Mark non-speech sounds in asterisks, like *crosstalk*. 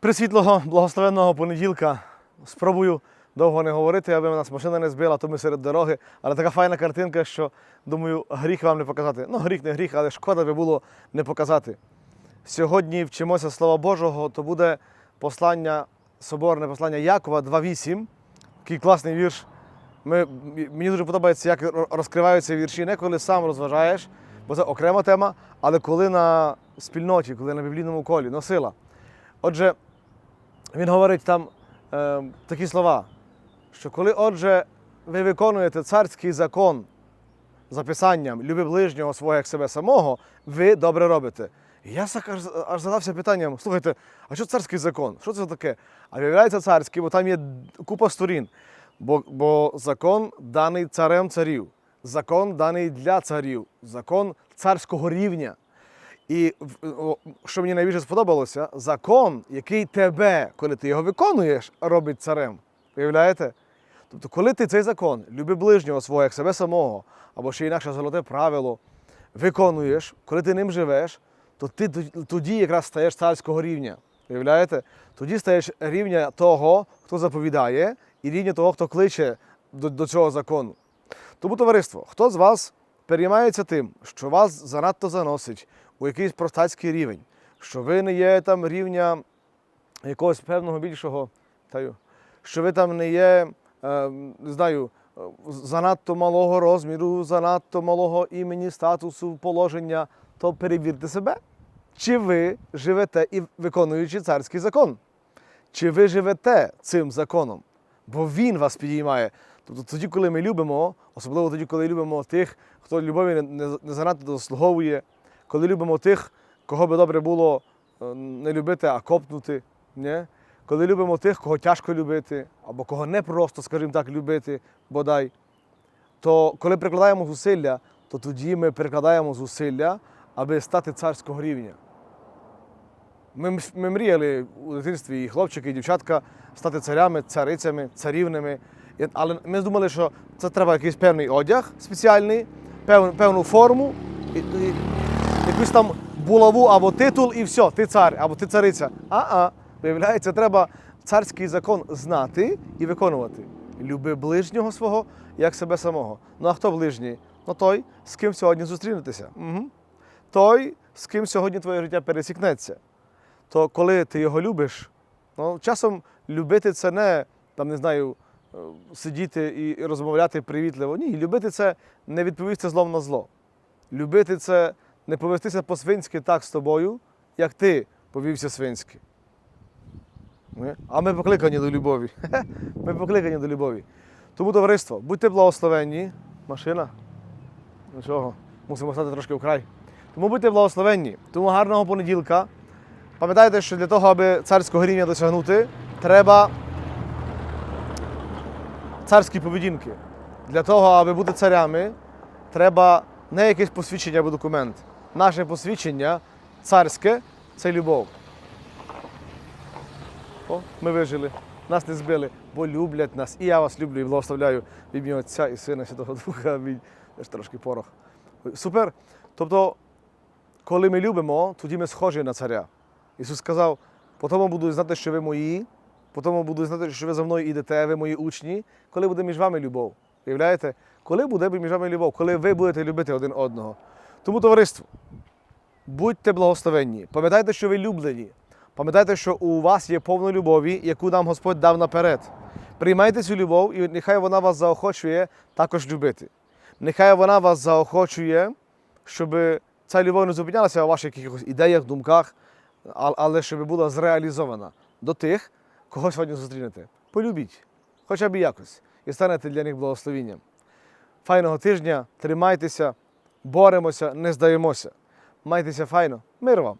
Присвітлого, благословенного понеділка. Спробую довго не говорити, аби нас машина не збила, то ми серед дороги. Але така файна картинка, що думаю, гріх вам не показати. Ну, гріх не гріх, але шкода би було не показати. Сьогодні вчимося Слова Божого, то буде послання, соборне послання Якова 2.8. Такий класний вірш. Ми, мені дуже подобається, як розкриваються вірші. Не коли сам розважаєш, бо це окрема тема, але коли на спільноті, коли на біблійному колі, ну сила. Отже, він говорить там е, такі слова, що коли, отже, ви виконуєте царський закон за писанням люби ближнього свого як себе самого, ви добре робите. І я аж, задався питанням: слухайте, а що царський закон? Що це таке? А виявляється царський, бо там є купа сторін. Бо, бо закон даний царем царів, закон даний для царів, закон царського рівня. І що мені найбільше сподобалося, закон, який тебе, коли ти його виконуєш, робить царем. Виявляєте? Тобто, коли ти цей закон, люби ближнього свого, як себе самого, або ще інакше золоте правило, виконуєш, коли ти ним живеш, то ти тоді якраз стаєш царського рівня. Виявляєте? Тоді стаєш рівня того, хто заповідає, і рівня того, хто кличе до, до цього закону. Тому, товариство, хто з вас переймається тим, що вас занадто заносить у якийсь простацький рівень, що ви не є там рівня якогось певного більшого, що ви там не є, е, не знаю, занадто малого розміру, занадто малого імені, статусу, положення, то перевірте себе, чи ви живете і виконуючи царський закон. Чи ви живете цим законом? Бо він вас підіймає. Тобто тоді, коли ми любимо, особливо тоді, коли любимо тих, хто любові не занадто заслуговує, коли любимо тих, кого би добре було е, не любити, а копнути. Ні? Коли любимо тих, кого тяжко любити, або кого не просто, скажімо так, любити, бодай, то коли прикладаємо зусилля, то тоді ми прикладаємо зусилля, аби стати царського рівня. Ми, ми мріяли у дитинстві і хлопчики, і дівчатка стати царями, царицями, царівними. Але ми думали, що це треба якийсь певний одяг спеціальний, пев, певну форму, і, і, якусь там булаву або титул, і все, ти цар або ти цариця. А-а, виявляється, треба царський закон знати і виконувати. Люби ближнього свого, як себе самого. Ну а хто ближній? Ну той, з ким сьогодні зустрінетеся. Угу. Той, з ким сьогодні твоє життя пересікнеться то коли ти його любиш, ну, часом любити це не там, не знаю, е, сидіти і розмовляти привітливо. Ні, любити це не відповісти злом на зло. Любити це не повестися по-свинськи так з тобою, як ти повівся свинськи. А ми покликані до любові. *laughs* Ми покликані до любові. Тому, товариство, будьте благословенні. Машина. Нічого, мусимо стати трошки вкрай. Тому будьте благословенні. Тому гарного понеділка. Пам'ятайте, що для того, аби царського рівня досягнути, треба царські поведінки. Для того, аби бути царями, треба не якесь посвідчення або документ. Наше посвідчення царське це любов. О, ми вижили, нас не збили, бо люблять нас. І я вас люблю і благословляю в ім'я Отця і Сина Святого Духа. Амінь. Теж трошки порох. Супер. Тобто, коли ми любимо, тоді ми схожі на царя. Ісус сказав, по тому буду знати, що ви мої, по тому буду знати, що ви за мною йдете, ви мої учні, коли буде між вами любов. Уявляєте? Коли буде між вами любов, коли ви будете любити один одного. Тому, товариство, будьте благословенні. Пам'ятайте, що ви люблені. Пам'ятайте, що у вас є повно любові, яку нам Господь дав наперед. Приймайте цю любов, і нехай вона вас заохочує також любити. Нехай вона вас заохочує, щоб ця любов не зупинялася у ваших якихось ідеях, думках, але щоб була зреалізована до тих, кого сьогодні зустрінете. Полюбіть, хоча б якось, і станете для них благословінням. Файного тижня, тримайтеся, боремося, не здаємося. Майтеся файно, мир вам!